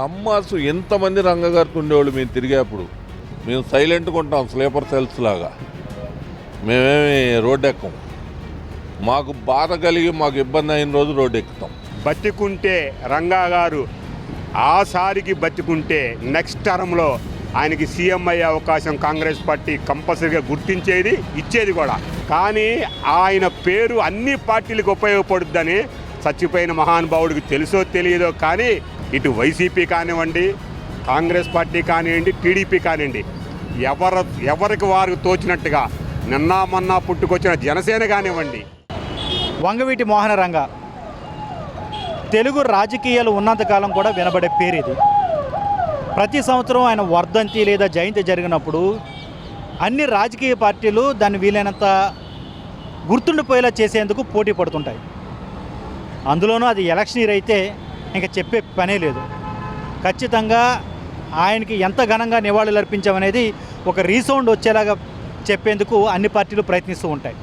హమ్మాసు ఎంతమంది రంగగారికి ఉండేవాళ్ళు మేము తిరిగేప్పుడు? మేము సైలెంట్గా ఉంటాం స్లీపర్ సెల్స్ లాగా. మేమేమి రోడ్డు ఎక్కం మాకు బాధ కలిగి మాకు ఇబ్బంది అయిన రోజు రోడ్ ఎక్కుతాం బతికుంటే రంగా గారు ఆసారికి బతికుంటే నెక్స్ట్ టర్మ్లో ఆయనకి సీఎం అయ్యే అవకాశం కాంగ్రెస్ పార్టీ కంపల్సరీగా గుర్తించేది ఇచ్చేది కూడా. కానీ ఆయన పేరు అన్ని పార్టీలకు ఉపయోగపడుద్దని చచ్చిపోయిన మహానుభావుడికి తెలుసో తెలియదో కానీ ఇటు వైసీపీ కానివ్వండి కాంగ్రెస్ పార్టీ కానివ్వండి టీడీపీ కానివ్వండి ఎవరు ఎవరికి వారు తోచినట్టుగా నిన్న మొన్న పుట్టుకొచ్చిన జనసేన కానివ్వండి. వంగవీటి మోహనరంగ తెలుగు రాజకీయాలు ఉన్నంతకాలం కూడా వినబడే పేరు ఇది ప్రతి సంవత్సరం ఆయన వర్ధంతి లేదా జయంతి జరిగినప్పుడు అన్ని రాజకీయ పార్టీలు దాన్ని వీలైనంత గుర్తుండిపోయేలా చేసేందుకు పోటీ పడుతుంటాయి. అందులోనూ అది ఎలక్షన్ ఇయర్ అయితే ఇంకా చెప్పే పనే లేదు. ఖచ్చితంగా ఆయనకి ఎంత ఘనంగా నివాళులు అర్పించామనేది ఒక రీసౌండ్ వచ్చేలాగా చెప్పేందుకు అన్ని పార్టీలు ప్రయత్నిస్తూ ఉంటాయి.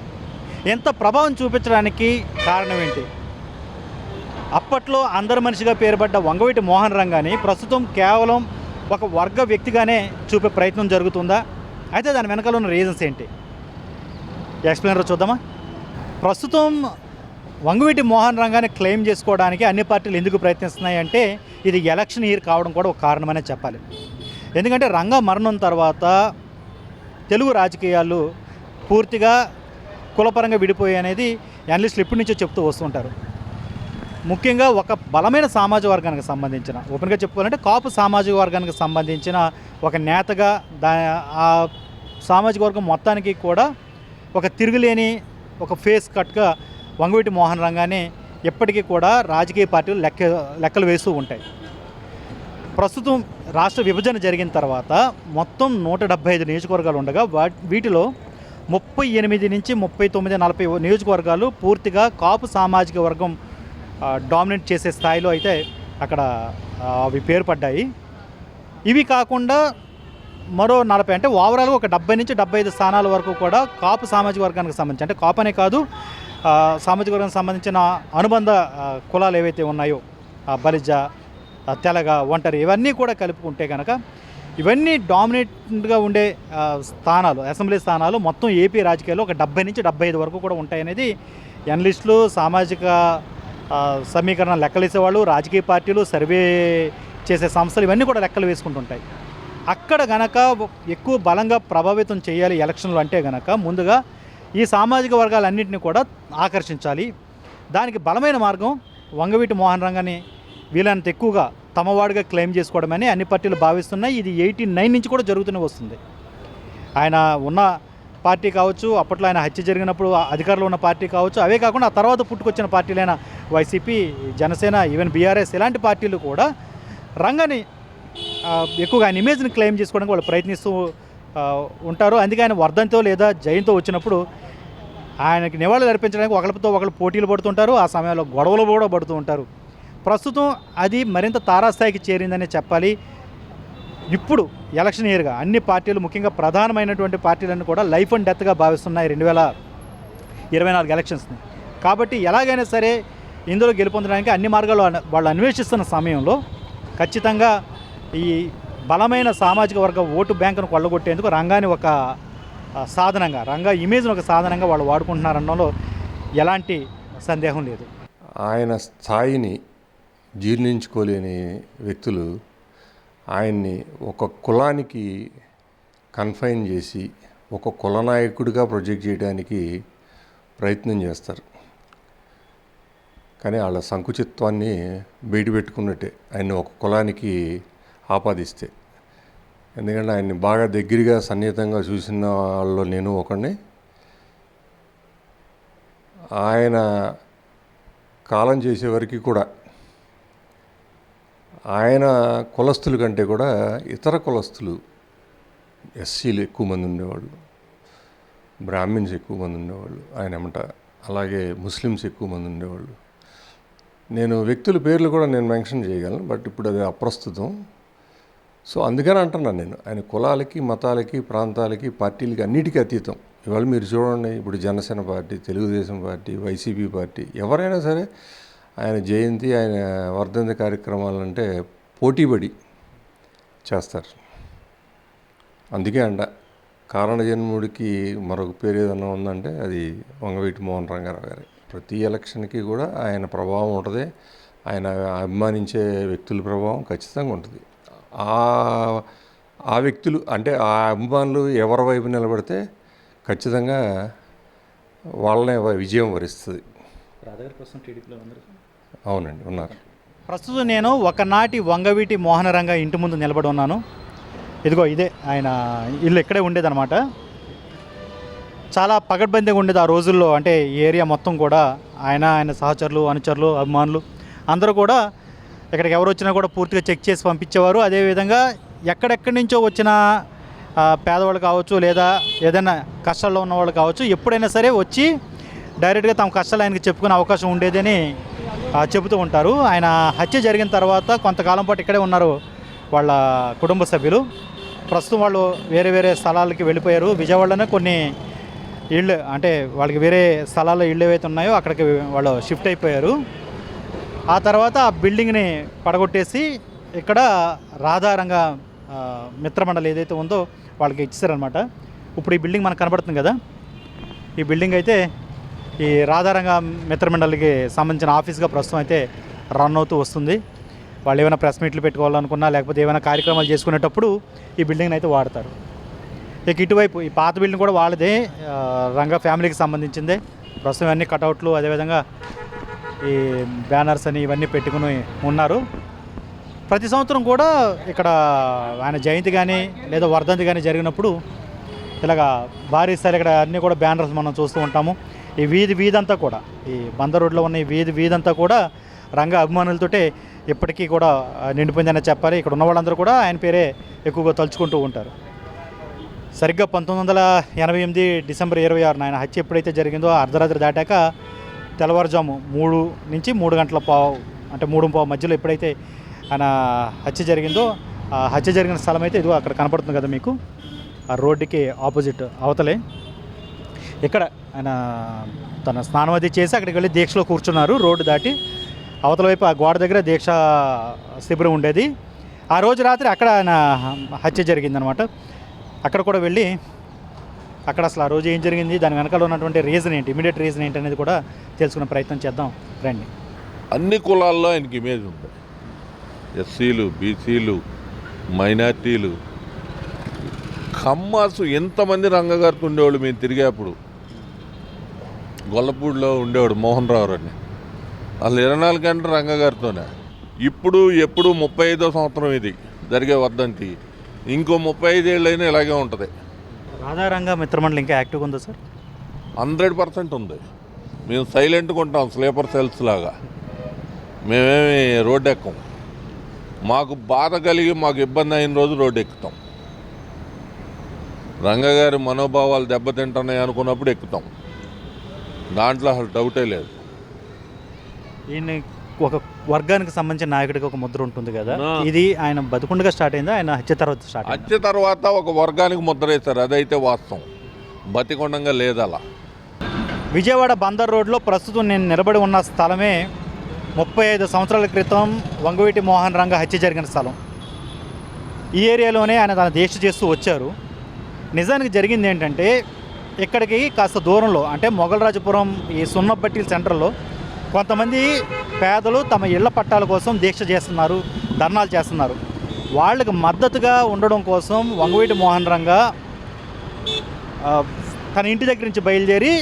ఎంత ప్రభావం చూపించడానికి కారణం ఏంటి? అప్పట్లో అందరి మనిషిగా పేరుపడ్డ వంగవీటి మోహన్ రంగాన్ని ప్రస్తుతం కేవలం ఒక వర్గ వ్యక్తిగానే చూపే ప్రయత్నం జరుగుతుందా? అయితే దాని వెనకాల ఉన్న రీజన్స్ ఏంటి? ఎక్స్ప్లెయినర్ చూద్దామా? ప్రస్తుతం వంగవీటి మోహన్ రంగాన్ని క్లెయిమ్ చేసుకోవడానికి అన్ని పార్టీలు ఎందుకు ప్రయత్నిస్తున్నాయి అంటే ఇది ఎలక్షన్ ఇయర్ కావడం కూడా ఒక కారణమనే చెప్పాలి. ఎందుకంటే రంగ మరణం తర్వాత తెలుగు రాజకీయాలు పూర్తిగా కులపరంగా విడిపోయాయి అనేది అనలిస్టులు ఎప్పటి నుంచో చెప్తూ వస్తుంటారు. ముఖ్యంగా ఒక బలమైన సామాజిక వర్గానికి సంబంధించిన ఓపెన్గా చెప్పుకోవాలంటే కాపు సామాజిక వర్గానికి సంబంధించిన ఒక నేతగా దా ఆ సామాజిక వర్గం మొత్తానికి కూడా ఒక తిరుగులేని ఒక ఫేస్ కట్గా వంగవీటి మోహన్ రంగాన్ని ఎప్పటికీ కూడా రాజకీయ పార్టీలు లెక్క లెక్కలు వేస్తూ ఉంటాయి. ప్రస్తుతం రాష్ట్ర విభజన జరిగిన తర్వాత మొత్తం నూట డెబ్బై ఐదు నియోజకవర్గాలు ఉండగా వీటిలో ముప్పై ఎనిమిది నుంచి ముప్పై తొమ్మిది నలభై నియోజకవర్గాలు పూర్తిగా కాపు సామాజిక వర్గం డామినేట్ చేసే స్థాయిలో అయితే అక్కడ అవి పేరు పడ్డాయి. ఇవి కాకుండా మరో నలభై అంటే ఓవరాల్గా ఒక డెబ్బై నుంచి డెబ్బై ఐదు స్థానాల వరకు కూడా కాపు సామాజిక వర్గానికి సంబంధించి అంటే కాపు అనే కాదు సామాజిక వర్గానికి సంబంధించిన అనుబంధ కులాలు ఏవైతే ఉన్నాయో బలిజ తెలగ ఒంటరి ఇవన్నీ కూడా కలుపుకుంటే కనుక ఇవన్నీ డామినేట్గా ఉండే స్థానాలు అసెంబ్లీ స్థానాలు మొత్తం ఏపీ రాజకీయాల్లో ఒక డెబ్బై నుంచి డెబ్బై ఐదు వరకు కూడా ఉంటాయనేది ఎనలిస్టులు సామాజిక సమీకరణ లెక్కలేసేవాళ్ళు రాజకీయ పార్టీలు సర్వే చేసే సంస్థలు ఇవన్నీ కూడా లెక్కలు వేసుకుంటుంటాయి. అక్కడ గనక ఎక్కువ బలంగా ప్రభావితం చేయాలి ఎలక్షన్లు అంటే గనక ముందుగా ఈ సామాజిక వర్గాలన్నింటినీ కూడా ఆకర్షించాలి. దానికి బలమైన మార్గం వంగవీటి మోహన్ రంగాన్ని వీలైనంత ఎక్కువగా తమవాడిగా క్లెయిమ్ చేసుకోవడమని అన్ని పార్టీలు భావిస్తున్నాయి. ఇది ఎయిటీ నైన్ నుంచి కూడా జరుగుతూనే వస్తుంది. ఆయన ఉన్న పార్టీ కావచ్చు అప్పట్లో ఆయన హత్య జరిగినప్పుడు అధికారంలో ఉన్న పార్టీ కావచ్చు అవే కాకుండా ఆ తర్వాత పుట్టుకొచ్చిన పార్టీలైన వైసీపీ జనసేన ఈవెన్ బీఆర్ఎస్ ఇలాంటి పార్టీలు కూడా రంగాన్ని ఎక్కువగా ఆయన ఇమేజ్ని క్లెయిమ్ చేసుకోవడానికి వాళ్ళు ప్రయత్నిస్తూ ఉంటారు. అందుకే ఆయన వర్ధంతో లేదా జయంతో వచ్చినప్పుడు ఆయనకి నివాళులు అర్పించడానికి ఒకరితో ఒకరు పోటీలు పడుతుంటారు. ఆ సమయంలో గొడవలు కూడా పడుతూ ఉంటారు. ప్రస్తుతం అది మరింత తారాస్థాయికి చేరిందనే చెప్పాలి. ఇప్పుడు ఎలక్షన్ ఇయర్గా అన్ని పార్టీలు ముఖ్యంగా ప్రధానమైనటువంటి పార్టీలను కూడా లైఫ్ అండ్ డెత్గా భావిస్తున్నాయి రెండు వేల ఇరవై నాలుగు ఎలక్షన్స్ని. కాబట్టి ఎలాగైనా సరే ఇందులో గెలుపొందడానికి అన్ని మార్గాలు వాళ్ళు అన్వేషిస్తున్న సమయంలో ఖచ్చితంగా ఈ బలమైన సామాజిక వర్గ ఓటు బ్యాంకును కొల్లగొట్టేందుకు రంగాన్ని ఒక సాధనంగా రంగా ఇమేజ్ను ఒక సాధనంగా వాళ్ళు వాడుకుంటున్నారనడంలో ఎలాంటి సందేహం లేదు. ఆయన స్థాయిని జీర్ణించుకోలేని వ్యక్తులు ఆయన్ని ఒక కులానికి కన్ఫైన్ చేసి ఒక కుల నాయకుడిగా ప్రొజెక్ట్ చేయడానికి ప్రయత్నం చేస్తారు. కానీ వాళ్ళ సంకుచిత్వాన్ని బయట పెట్టుకున్నట్టే ఆయన్ని ఒక కులానికి ఆపాదిస్తే. ఎందుకంటే ఆయన్ని బాగా దగ్గరగా సన్నిహితంగా చూసిన వాళ్ళలో నేను ఒకడిని. ఆయన కాలం చేసే వరకు కూడా ఆయన కులస్తుల కంటే కూడా ఇతర కులస్తులు ఎస్సీలు ఎక్కువ మంది ఉండేవాళ్ళు బ్రాహ్మిన్స్ ఎక్కువ మంది ఉండేవాళ్ళు ఆయన ఏమంట అలాగే ముస్లిమ్స్ ఎక్కువ మంది ఉండేవాళ్ళు. నేను వ్యక్తుల పేర్లు కూడా నేను మెన్షన్ చేయగలను బట్ ఇప్పుడు అది అప్రస్తుతం. సో అందుకని అంటున్నాను నేను ఆయన కులాలకి మతాలకి ప్రాంతాలకి పార్టీలకి అన్నిటికీ అతీతం. ఇవాళ మీరు చూడండి ఇప్పుడు Janasena party Telugu Desam party YCP party ఎవరైనా సరే ఆయన జయంతి ఆయన వర్ధంతి కార్యక్రమాలంటే పోటీపడి చేస్తారు. అందుకే అంట కారణ జన్ముడికి మరొక పేరు ఏదైనా ఉందంటే అది వంగవీటి మోహన్ రంగారావు గారి. ప్రతి ఎలక్షన్కి కూడా ఆయన ప్రభావం ఉంటుంది. ఆయన అభిమానించే వ్యక్తుల ప్రభావం ఖచ్చితంగా ఉంటుంది. ఆ ఆ వ్యక్తులు అంటే ఆ అభిమానులు ఎవరి వైపు నిలబడితే ఖచ్చితంగా వాళ్ళనే విజయం వరిస్తుంది. అవునండి ఉన్నారు. ప్రస్తుతం నేను ఒకనాటి వంగవీటి మోహనరంగ ఇంటి ముందు నిలబడి ఉన్నాను. ఇదిగో ఇదే ఆయన ఇల్లు ఇక్కడే ఉండేదన్నమాట. చాలా పగడ్బందీగా ఉండేది ఆ రోజుల్లో అంటే ఈ ఏరియా మొత్తం కూడా ఆయన ఆయన సహచరులు అనుచరులు అభిమానులు అందరూ కూడా ఇక్కడికి ఎవరు వచ్చినా కూడా పూర్తిగా చెక్ చేసి పంపించేవారు. అదేవిధంగా ఎక్కడెక్కడి నుంచో వచ్చిన పేదవాళ్ళు కావచ్చు లేదా ఏదైనా కష్టాల్లో ఉన్నవాళ్ళు కావచ్చు ఎప్పుడైనా సరే వచ్చి డైరెక్ట్గా తమ కష్టాలు ఆయనకి చెప్పుకునే అవకాశం ఉండేదని చెబుతూ ఉంటారు. ఆయన హత్య జరిగిన తర్వాత కొంతకాలం పాటు ఇక్కడే ఉన్నారు వాళ్ళ కుటుంబ సభ్యులు. ప్రస్తుతం వాళ్ళు వేరే వేరే స్థలాలకి వెళ్ళిపోయారు. విజయవాడలోనే కొన్ని ఇళ్ళు అంటే వాళ్ళకి వేరే స్థలాల్లో ఇళ్ళు ఏవైతే ఉన్నాయో అక్కడికి వాళ్ళు షిఫ్ట్ అయిపోయారు. ఆ తర్వాత ఆ బిల్డింగ్ని పడగొట్టేసి ఇక్కడ రాధారంగ మిత్రమండలి ఏదైతే ఉందో వాళ్ళకి ఇచ్చారనమాట ఇప్పుడు ఈ బిల్డింగ్ మనకు కనబడుతుంది కదా. ఈ బిల్డింగ్ అయితే ఈ రాధారంగ మిత్రమండలికి సంబంధించిన ఆఫీస్గా ప్రస్తుతం అయితే రన్ అవుతూ వస్తుంది. వాళ్ళు ఏమైనా ప్రెస్ మీట్లు పెట్టుకోవాలనుకున్నా లేకపోతే ఏమైనా కార్యక్రమాలు చేసుకునేటప్పుడు ఈ బిల్డింగ్ని అయితే వాడతారు. ఇక ఇటువైపు ఈ పాత బిల్డింగ్ కూడా వాళ్ళదే రంగ ఫ్యామిలీకి సంబంధించిందే. ప్రస్తుతం అన్ని కటౌట్లు అదేవిధంగా ఈ బ్యానర్స్ అని ఇవన్నీ పెట్టుకుని ఉన్నారు. ప్రతి సంవత్సరం కూడా ఇక్కడ ఆయన జయంతి కానీ లేదా వర్ధంతి కానీ జరిగినప్పుడు ఇలాగా భారీ స్థాయిలో ఇక్కడ అన్నీ కూడా బ్యానర్స్ మనం చూస్తూ ఉంటాము. ఈ వీధి వీధంతా కూడా ఈ బందర్ రోడ్లో ఉన్న ఈ వీధి వీధంతా కూడా రంగ అభిమానులతోటే ఇప్పటికీ కూడా నిండిపోయిందని నిండిపోయిందనే చెప్పాలి. ఇక్కడ ఉన్న వాళ్ళందరూ కూడా ఆయన పేరే ఎక్కువగా తలుచుకుంటూ ఉంటారు. సరిగ్గా పంతొమ్మిది వందల ఎనభై ఎనిమిది డిసెంబర్ ఇరవై ఆరున ఆయన హత్య ఎప్పుడైతే జరిగిందో అర్ధరాత్రి దాటాక తెల్లవారుజాము మూడు నుంచి మూడు గంటల పావు అంటే మూడు పావు మధ్యలో ఎప్పుడైతే ఆయన హత్య జరిగిందో ఆ హత్య జరిగిన స్థలం అయితే ఇదిగో అక్కడ కనపడుతుంది కదా మీకు. ఆ రోడ్డుకి ఆపోజిట్ అవతలే. ఇక్కడ ఆయన తన స్నానం అది చేసి అక్కడికి వెళ్ళి దీక్షలో కూర్చున్నారు. రోడ్డు దాటి అవతల వైపు ఆ గోడ దగ్గర దీక్ష శిబిరం ఉండేది. ఆ రోజు రాత్రి అక్కడ ఆయన హత్య జరిగిందనమాట. అక్కడ కూడా వెళ్ళి అక్కడ అసలు ఆ రోజు ఏం జరిగింది దాని వెనకాల ఉన్నటువంటి రీజన్ ఏంటి ఇమీడియట్ రీజన్ ఏంటి అనేది కూడా తెలుసుకునే ప్రయత్నం చేద్దాం. రండి. అన్ని కులాల్లో ఆయనకి ఇమేజ్ ఉంది. ఎస్సీలు బీసీలు మైనార్టీలు. కమ్మాసు ఎంతమంది రంగగారితో ఉండేవాళ్ళు మేము తిరిగేప్పుడు? గొల్లపూడిలో ఉండేవాడు మోహన్ రావు అని. అసలు ఇరవై నాలుగు గంటలు రంగగారితోనే. ఇప్పుడు ఎప్పుడు ముప్పై ఐదో సంవత్సరం ఇది జరిగే వద్దంతి ఇంకో ముప్పై ఐదేళ్ళైనా ఇలాగే ఉంటుంది. రాధారంగ మిత్రమండలి ఇంకా యాక్టివ్గా ఉందా సార్? హండ్రెడ్ పర్సెంట్ ఉంది. మేము సైలెంట్గా ఉంటాం స్లీపర్ సెల్స్ లాగా. మేమేమి రోడ్డు ఎక్కం. మాకు బాధ కలిగి మాకు ఇబ్బంది అయిన రోజు రోడ్డు ఎక్కుతాం. రంగగారి మనోభావాలు దెబ్బతింటున్నాయి అనుకున్నప్పుడు ఎక్కుతాం. దాంట్లో అసలు డౌటే లేదు. ఈయన ఒక వర్గానికి సంబంధించిన నాయకుడికి ఒక ముద్ర ఉంటుంది కదా. ఇది ఆయన బతుకుండగా స్టార్ట్ అయిందా? ఆయన హత్య తర్వాత స్టార్ట్ హత్య తర్వాత ఒక వర్గానికి ముద్ర వేశారు. అదైతే వాస్తవం. బతికొండంగా లేదు అలా విజయవాడ బందర్ రోడ్లో ప్రస్తుతం నేను నిలబడి ఉన్న స్థలమే ముప్పై ఐదు సంవత్సరాల క్రితం వంగవీటి మోహన్ రంగ హత్య జరిగిన స్థలం. ఈ ఏరియాలోనే ఆయన తన దీక్ష చేస్తూ వచ్చారు. నిజానికి జరిగింది ఏంటంటే ఇక్కడికి కాస్త దూరంలో అంటే మొగలరాజపురం ఈ సున్నపట్టిల సెంటర్లో కొంతమంది పేదలు తమ ఇళ్ళ పట్టాల కోసం దీక్ష చేస్తున్నారు ధర్నాలు చేస్తున్నారు. వాళ్ళకి మద్దతుగా ఉండడం కోసం వంగవీటి మోహన్ రంగ తన ఇంటి దగ్గర నుంచి బయలుదేరి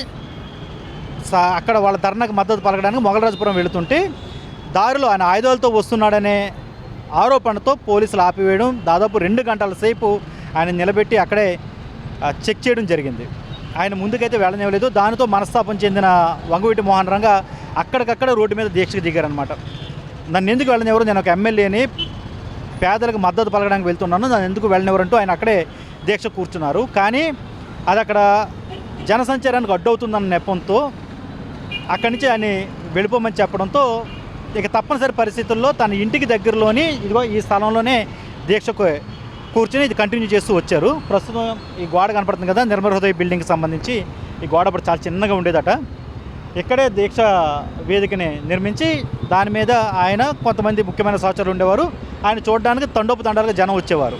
అక్కడ వాళ్ళ ధర్నాకు మద్దతు పలకడానికి మొగలరాజపురం వెళుతుంటే దారిలో ఆయన ఆయుధాలతో వస్తున్నాడనే ఆరోపణతో పోలీసులు ఆపివేయడం దాదాపు రెండు గంటల సేపు ఆయన నిలబెట్టి అక్కడే చెక్ చేయడం జరిగింది. ఆయన ముందుకైతే వెళ్ళనివ్వలేదు. దానితో మనస్తాపం చెందిన వంగవీటి మోహన్ రంగ అక్కడికక్కడ రోడ్డు మీద దీక్షకు దిగారనమాట నన్ను ఎందుకు వెళ్ళనివ్వరు? నేను ఒక ఎమ్మెల్యేని పేదలకు మద్దతు పలకడానికి వెళ్తున్నాను. నన్ను ఎందుకు వెళ్ళనివ్వరంటూ ఆయన అక్కడే దీక్ష కూర్చున్నారు. కానీ అది అక్కడ జనసంచారానికి అడ్డవుతుందన్న నెపంతో అక్కడి నుంచి ఆయన వెళ్ళిపోమని చెప్పడంతో ఇక తప్పనిసరి పరిస్థితుల్లో తన ఇంటికి దగ్గరలోని ఇదిగో ఈ స్థలంలోనే దీక్షకు కూర్చొని ఇది కంటిన్యూ చేస్తూ వచ్చారు. ప్రస్తుతం ఈ గోడ కనపడుతుంది కదా నిర్మల హృదయ బిల్డింగ్కి సంబంధించి ఈ గోడ అప్పుడు చాలా చిన్నగా ఉండేదట. ఇక్కడే దీక్ష వేదికని నిర్మించి దాని మీద ఆయన కొంతమంది ముఖ్యమైన సహచరులు ఉండేవారు. ఆయన చూడడానికి తండోపు తండాలుగా జనం వచ్చేవారు.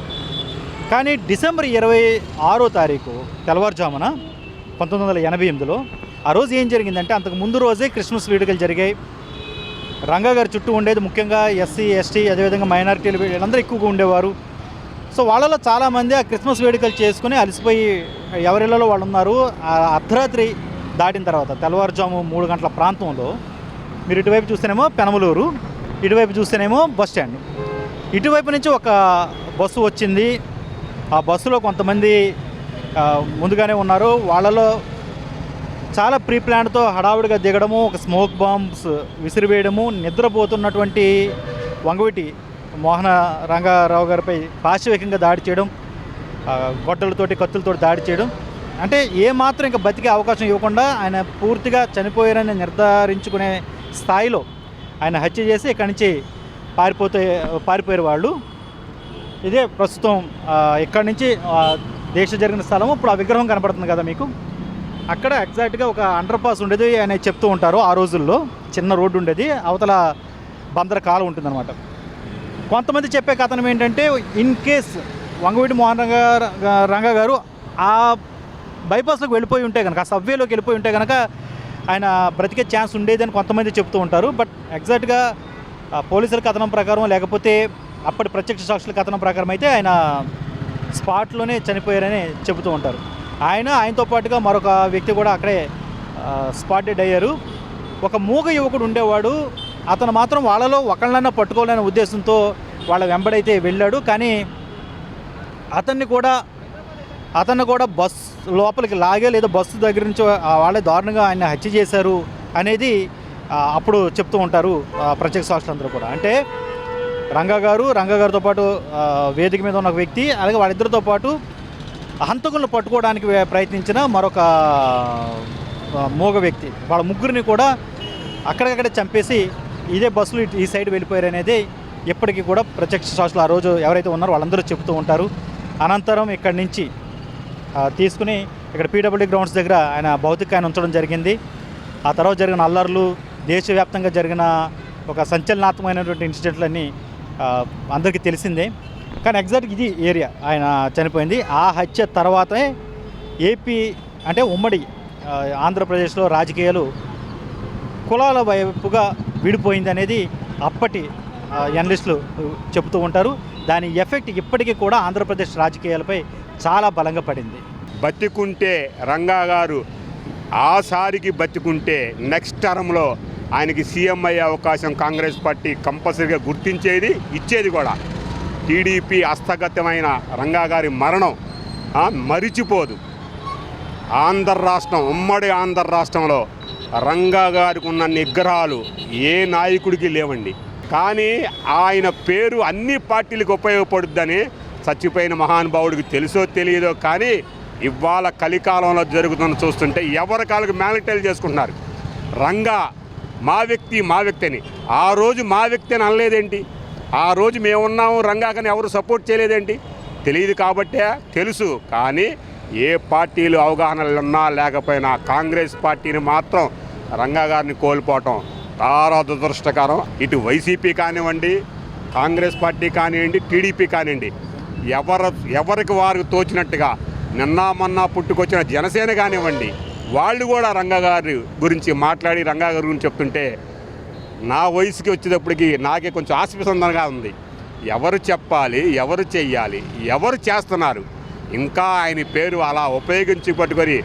కానీ డిసెంబర్ ఇరవై ఆరో తారీఖు తెల్లవారుజామున పంతొమ్మిది వందల ఎనభై ఎనిమిదిలో ఆ రోజు ఏం జరిగిందంటే అంతకు ముందు రోజే క్రిస్మస్ వేడుకలు జరిగాయి. రంగా గారి చుట్టూ ఉండేది ముఖ్యంగా ఎస్సీ ఎస్టీ అదేవిధంగా మైనారిటీలు వీళ్ళందరూ ఎక్కువగా ఉండేవారు. సో వాళ్ళలో చాలామంది ఆ క్రిస్మస్ వేడుకలు చేసుకుని అలసిపోయి ఎవరిళ్ళలో వాళ్ళు ఉన్నారు ఆ అర్ధరాత్రి దాటిన తర్వాత తెల్లవారుజాము మూడు గంటల ప్రాంతంలో మీరు ఇటువైపు చూస్తేనేమో పెనమలూరు ఇటువైపు చూస్తేనేమో బస్ స్టాండ్. ఇటువైపు నుంచి ఒక బస్సు వచ్చింది. ఆ బస్సులో కొంతమంది ముందుగానే ఉన్నారు. వాళ్ళలో చాలా ప్రీ ప్లాన్తో హడావుడిగా దిగడము ఒక స్మోక్ బాంబ్స్ విసిరివేయడము నిద్రపోతున్నటువంటి వంగవిటి మోహన రంగారావు గారిపై పాశవికంగా దాడి చేయడం గొడ్డలతోటి కత్తులతోటి దాడి చేయడం అంటే ఏ మాత్రం ఇంకా బతికే అవకాశం ఇవ్వకుండా ఆయన పూర్తిగా చనిపోయారని నిర్ధారించుకునే స్థాయిలో ఆయన హత్య చేసి ఇక్కడి నుంచి పారిపోతే పారిపోయారు వాళ్ళు. ఇదే ప్రస్తుతం ఇక్కడి నుంచి దేశ జరిగిన స్థలం. ఇప్పుడు ఆ విగ్రహం కనపడుతుంది కదా మీకు? అక్కడ ఎగ్జాక్ట్గా ఒక అండర్ పాస్ ఉండేది ఆయన చెప్తూ ఉంటారు ఆ రోజుల్లో. చిన్న రోడ్డు ఉండేది. అవతల బందర కాలం ఉంటుందన్నమాట. కొంతమంది చెప్పే కథనం ఏంటంటే ఇన్ కేస్ వంగవీటి మోహన్ రంగ రంగ గారు ఆ బైపాస్లోకి వెళ్ళిపోయి ఉంటే కనుక ఆ సబ్వేలోకి వెళ్ళిపోయి ఉంటే కనుక ఆయన బ్రతికే ఛాన్స్ ఉండేదని కొంతమంది చెప్తూ ఉంటారు. బట్ ఎగ్జాక్ట్గా పోలీసుల కథనం ప్రకారం లేకపోతే అప్పటి ప్రత్యక్ష సాక్షుల కథనం ప్రకారం అయితే ఆయన స్పాట్లోనే చనిపోయారని చెబుతూ ఉంటారు. ఆయన ఆయనతో పాటుగా మరొక వ్యక్తి కూడా అక్కడే స్పాట్ డెడ్ అయ్యారు. ఒక మూగ యువకుడు ఉండేవాడు. అతను మాత్రం వాళ్ళలో ఒకళ్ళన్నా పట్టుకోవాలనే ఉద్దేశంతో వాళ్ళ వెంబడైతే వెళ్ళాడు. కానీ అతన్ని కూడా అతను కూడా బస్ లోపలికి లాగే లేదా బస్సు దగ్గర నుంచి వాళ్ళే దారుణంగా ఆయన హత్య చేశారు అనేది అప్పుడు చెప్తూ ఉంటారు ప్రత్యక్ష ప్రత్యక్ష సాక్షులందరూ కూడా. అంటే రంగా గారు రంగా గారితో పాటు వేదిక మీద ఉన్న ఒక వ్యక్తి అలాగే వాళ్ళిద్దరితో పాటు హంతకులను పట్టుకోవడానికి ప్రయత్నించిన మరొక మూగ వ్యక్తి. వాళ్ళ ముగ్గురిని కూడా అక్కడికక్కడే చంపేసి ఇదే బస్సులు ఈ సైడ్ వెళ్ళిపోయారు అనేది ఇప్పటికీ కూడా ప్రత్యక్ష సాక్షులు ఆ రోజు ఎవరైతే ఉన్నారో వాళ్ళందరూ చెబుతూ ఉంటారు. అనంతరం ఇక్కడి నుంచి తీసుకుని ఇక్కడ పీడబ్ల్యూడీ గ్రౌండ్స్ దగ్గర ఆయన భౌతికాన్ని ఉంచడం జరిగింది. ఆ తర్వాత జరిగిన అల్లర్లు దేశవ్యాప్తంగా జరిగిన ఒక సంచలనాత్మకమైనటువంటి ఇన్సిడెంట్లన్నీ అందరికీ తెలిసిందే. కానీ ఎగ్జాక్ట్ ఇది ఏరియా ఆయన చనిపోయింది. ఆ హత్య తర్వాతే ఏపీ అంటే ఉమ్మడి ఆంధ్రప్రదేశ్లో రాజకీయాలు కులాల వైపుగా విడిపోయింది అనేది అప్పటి ఎనలిస్టులు చెబుతూ ఉంటారు. దాని ఎఫెక్ట్ ఇప్పటికీ కూడా ఆంధ్రప్రదేశ్ రాజకీయాలపై చాలా బలంగా పడింది. బతికుంటే రంగా గారు ఆసారికి బతికుంటే నెక్స్ట్ టర్మ్లో ఆయనకి సీఎం అయ్యే అవకాశం కాంగ్రెస్ పార్టీ కంపల్సరీగా గుర్తించేది ఇచ్చేది కూడా. టీడీపీ హస్తగతమైన రంగా గారి మరణం మరిచిపోదు. ఆంధ్ర రాష్ట్రం ఉమ్మడి ఆంధ్ర రాష్ట్రంలో రంగా గారికి ఉన్న నిగ్రహాలు ఏ నాయకుడికి లేవండి. కానీ ఆయన పేరు అన్ని పార్టీలకు ఉపయోగపడుద్దని చచ్చిపోయిన మహానుభావుడికి తెలుసో తెలియదో కానీ ఇవాళ కలికాలంలో జరుగుతున్న చూస్తుంటే ఎవరి కాళ్ళకి మేనిటైల్ చేసుకుంటున్నారు? రంగా మా వ్యక్తి మా వ్యక్తి అని. ఆ రోజు మా వ్యక్తి అని అనలేదేంటి? ఆ రోజు మేమున్నాము రంగాకని ఎవరు సపోర్ట్ చేయలేదేంటి? తెలియదు కాబట్టే తెలుసు. కానీ ఏ పార్టీలు అవగాహనలు ఉన్నా లేకపోయినా కాంగ్రెస్ పార్టీని మాత్రం రంగా గారిని కోల్పోవటం చాలా దురదృష్టకరం ఇటు వైసీపీ కానివ్వండి కాంగ్రెస్ పార్టీ కానివ్వండి టీడీపీ కానివ్వండి ఎవరు ఎవరికి వారికి తోచినట్టుగా నిన్న మొన్న పుట్టుకొచ్చిన జనసేన కానివ్వండి వాళ్ళు కూడా రంగగారి గురించి మాట్లాడి రంగగారి గురించి చెప్తుంటే నా వయసుకి వచ్చేటప్పటికి నాకే కొంచెం ఆశపిసందనగా ఉంది. ఎవరు చెప్పాలి ఎవరు చెయ్యాలి ఎవరు చేస్తున్నారు? ఇంకా ఆయన పేరు అలా ఉపయోగించి పట్టుకొని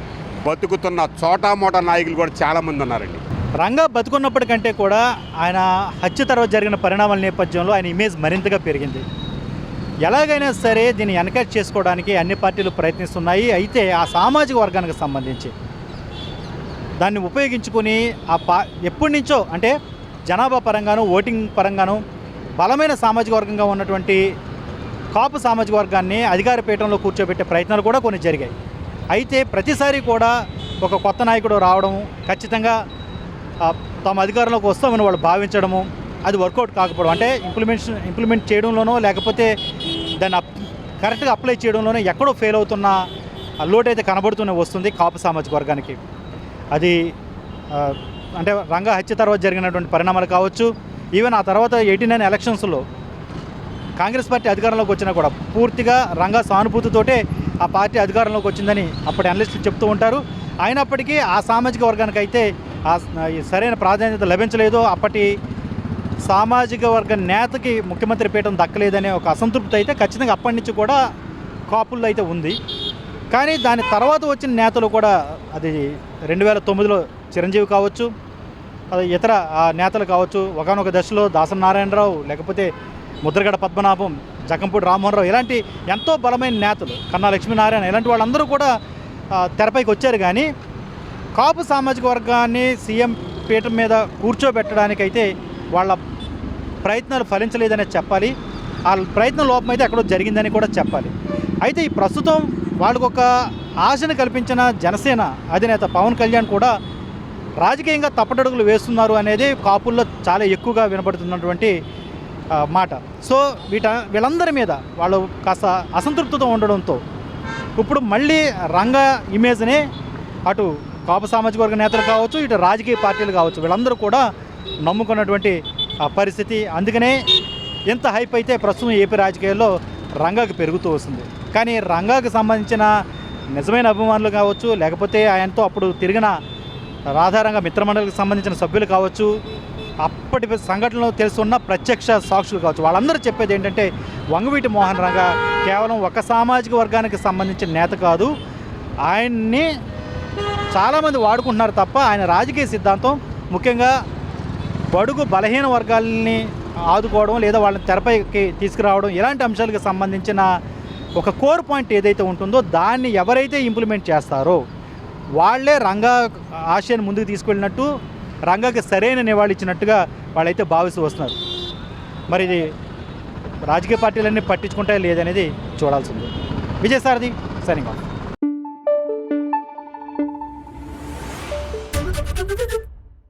బతుకుతున్న చోటా మోటా నాయకులు కూడా చాలామంది ఉన్నారండి. రంగా బతుకున్నప్పటికంటే కూడా ఆయన హత్య తర్వాత జరిగిన పరిణామాల నేపథ్యంలో ఆయన ఇమేజ్ మరింతగా పెరిగింది. ఎలాగైనా సరే దీన్ని ఎన్కరేజ్ చేసుకోవడానికి అన్ని పార్టీలు ప్రయత్నిస్తున్నాయి. అయితే ఆ సామాజిక వర్గానికి సంబంధించి దాన్ని ఉపయోగించుకొని ఆ పా ఎప్పటి నుంచో అంటే జనాభా పరంగాను ఓటింగ్ పరంగాను బలమైన సామాజిక వర్గంగా ఉన్నటువంటి కాపు సామాజిక వర్గాన్ని అధికార పీఠంలో కూర్చోబెట్టే ప్రయత్నాలు కూడా కొన్ని జరిగాయి. అయితే ప్రతిసారి కూడా ఒక కొత్త నాయకుడు రావడం ఖచ్చితంగా తమ అధికారంలోకి వస్తామని వాళ్ళు భావించడము అది వర్కౌట్ కాకపోవడం అంటే ఇంప్లిమెంటేషన్ ఇంప్లిమెంట్ చేయడంలోనో లేకపోతే దాన్ని అప్ కరెక్ట్గా అప్లై చేయడంలోనో ఎక్కడో ఫెయిల్ అవుతున్న ఆ లోటు అయితే కనబడుతూనే వస్తుంది కాపు సామాజిక వర్గానికి. అది అంటే రంగా హత్య తర్వాత జరిగినటువంటి పరిణామాలు కావచ్చు ఈవెన్ ఆ తర్వాత ఎయిటీ నైన్ ఎలక్షన్స్లో కాంగ్రెస్ పార్టీ అధికారంలోకి వచ్చినా కూడా పూర్తిగా రంగ సానుభూతితోటే ఆ పార్టీ అధికారంలోకి వచ్చిందని అప్పటి అనలిస్టులు చెప్తూ ఉంటారు. అయినప్పటికీ ఆ సామాజిక వర్గానికి అయితే ఆ సరైన ప్రాధాన్యత లభించలేదు. అప్పటి సామాజిక వర్గ నేతకి ముఖ్యమంత్రి పీఠం దక్కలేదనే ఒక అసంతృప్తి అయితే ఖచ్చితంగా అప్పటి నుంచి కూడా కాపుల్లో అయితే ఉంది. కానీ దాని తర్వాత వచ్చిన నేతలు కూడా అది రెండు వేల తొమ్మిదిలో చిరంజీవి కావచ్చు అది ఇతర ఆ నేతలు కావచ్చు ఒకనొక దశలో దాసరి నారాయణరావు లేకపోతే ముద్రగడ పద్మనాభం జకంపూడి రామ్మోహన్ రావు ఇలాంటి ఎంతో బలమైన నేతలు కన్నా లక్ష్మీనారాయణ ఇలాంటి వాళ్ళందరూ కూడా తెరపైకి వచ్చారు. కానీ కాపు సామాజిక వర్గాన్ని సీఎం పీఠం మీద కూర్చోబెట్టడానికైతే వాళ్ళ ప్రయత్నాలు ఫలించలేదనే చెప్పాలి. ఆ ప్రయత్నం లోపం అయితే ఎక్కడో జరిగిందని కూడా చెప్పాలి. అయితే ఈ ప్రస్తుతం వాళ్ళకు ఒక ఆశను కల్పించిన జనసేన అధినేత పవన్ కళ్యాణ్ కూడా రాజకీయంగా తప్పటడుగులు వేస్తున్నారు అనేది కాపుల్లో చాలా ఎక్కువగా వినపడుతున్నటువంటి మాట. సో వీట వీళ్ళందరి మీద వాళ్ళు కాస్త అసంతృప్తితో ఉండడంతో ఇప్పుడు మళ్ళీ రంగ ఇమేజ్ని అటు కాపు సామాజిక వర్గ నేతలు కావచ్చు ఇటు రాజకీయ పార్టీలు కావచ్చు వీళ్ళందరూ కూడా నమ్ముకున్నటువంటి పరిస్థితి. అందుకనే ఎంత హైప్ అయితే ప్రస్తుతం ఏపీ రాజకీయాల్లో రంగాకి పెరుగుతూ వస్తుంది. కానీ రంగాకి సంబంధించిన నిజమైన అభిమానులు కావచ్చు లేకపోతే ఆయనతో అప్పుడు తిరిగిన రాధారంగ మిత్రమండలికి సంబంధించిన సభ్యులు కావచ్చు అప్పటి సంఘటనలు తెలుసున్న ప్రత్యక్ష సాక్షులు కావచ్చు. వాళ్ళందరూ చెప్పేది ఏంటంటే వంగవీటి మోహన్ రంగ కేవలం ఒక సామాజిక వర్గానికి సంబంధించిన నేత కాదు. ఆయన్ని చాలామంది వాడుకుంటున్నారు తప్ప ఆయన రాజకీయ సిద్ధాంతం ముఖ్యంగా బడుగు బలహీన వర్గాలని ఆదుకోవడం లేదా వాళ్ళని తెరపైకి తీసుకురావడం ఇలాంటి అంశాలకు సంబంధించిన ఒక కోర్ పాయింట్ ఏదైతే ఉంటుందో దాన్ని ఎవరైతే ఇంప్లిమెంట్ చేస్తారో వాళ్ళే రంగా ఆశయాన్ని ముందుకు తీసుకెళ్ళినట్టు రంగాకి సరైన నివాళి ఇచ్చినట్టుగా వాళ్ళైతే భావిస్తూ వస్తున్నారు. మరి ఇది రాజకీయ పార్టీలన్నీ పట్టించుకుంటాయో లేదనేది చూడాల్సింది. Vijayasarathi signing off